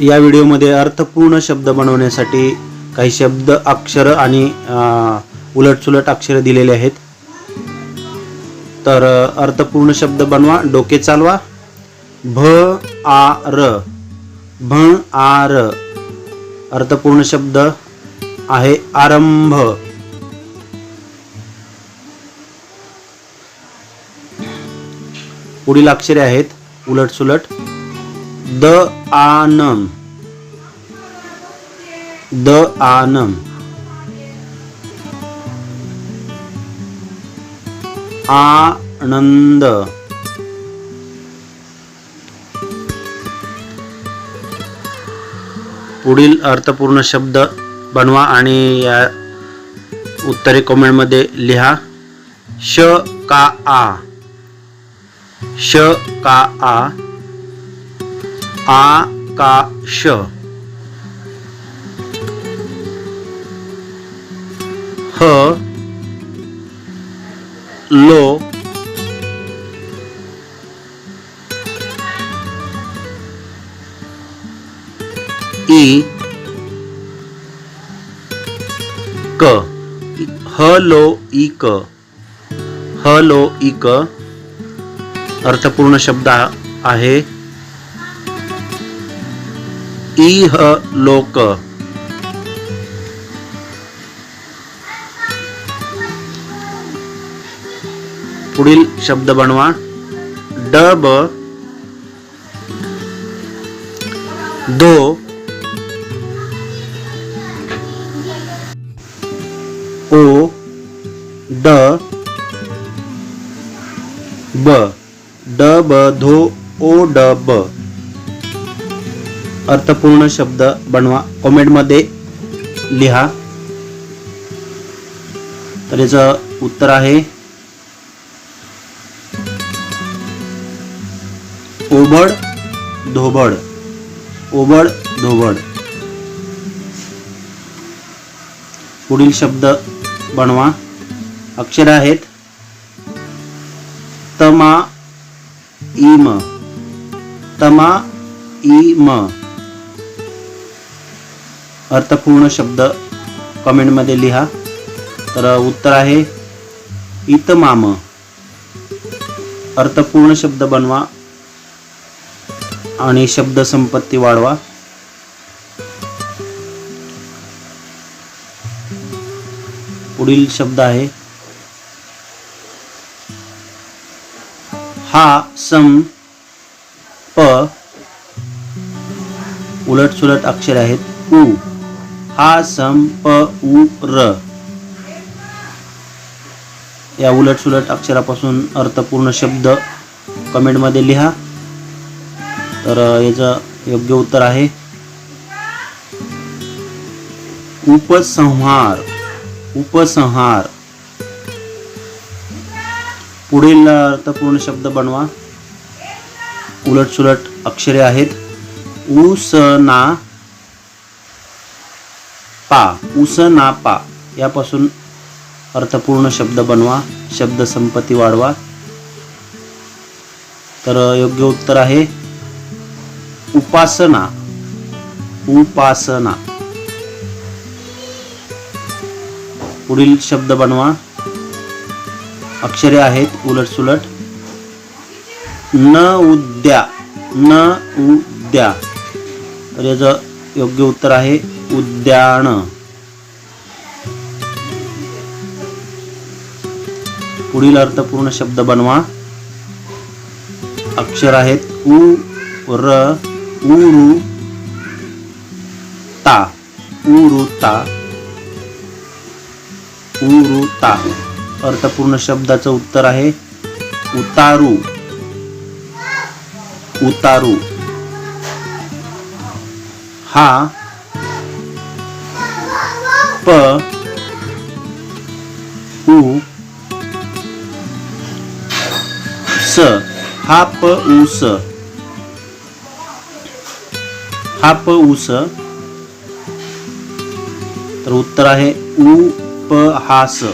या व्हिडिओमध्ये अर्थपूर्ण शब्द बनवण्यासाठी काही शब्द अक्षरं आणि उलटसुलट अक्षरं दिलेले आहेत. तर अर्थपूर्ण शब्द बनवा डोके चालवा. भ आ र. भ आ र. अर्थपूर्ण शब्द आहे आरंभ. पुढील अक्षरे आहेत उलटसुलट. द आनम द आनम आनंद. पुढील अर्थपूर्ण शब्द बनवा आणि या उत्तरे कमेंटमध्ये लिहा. श का आ. श का आ. आकाश. ह. लो. ई क. ह लो ई क ह लो ई क अर्थपूर्ण शब्द आहे. इह लोक. पुढील शब्द बनवा. डब. दो. ओ. ड. ब. ड ब धो ओ ड ब अर्थपूर्ण शब्द बनवा. कॉमेंटमध्ये लिहा. तर याचं उत्तर आहे ओबड धोबड. ओबड धोबड. पुढील शब्द बनवा. अक्षर आहेत तमा इम तमा इम अर्थपूर्ण शब्द कमेंटमध्ये लिहा. तर उत्तर आहे इतमाम. अर्थपूर्ण शब्द बनवा आणि शब्दसंपत्ती वाढवा. पुढील शब्द आहे हा सम प उलट सुलट अक्षर आहेत ऊ हा संप प उ र या उलट सुलट अक्षरापासून अर्थपूर्ण शब्द कमेंटमध्ये लिहा. तर याचं योग्य उत्तर आहे. उपसंहार. उपसंहार. पुढील अर्थपूर्ण शब्द बनवा. उलट सुलट अक्षरे आहेत. उसना पा उस ना पा यापासून अर्थपूर्ण शब्द बनवा शब्द संपत्ती वाढवा. तर योग्य उत्तर आहे उपासना उपासना. पुढील शब्द बनवा अक्षरे आहेत उलट सुलट न उद्या न उद्या. तर याचं योग्य उत्तर आहे उद्यान. पुढील अर्थपूर्ण शब्द बनवा. अक्षर आहेत उ र उरु ता. उरुता उरुता अर्थपूर्ण शब्दाचं उत्तर आहे उतारू. उतारू. हा प उ स. हा प उ स. हा प उ स. तर उत्तर आहे उ प हा स.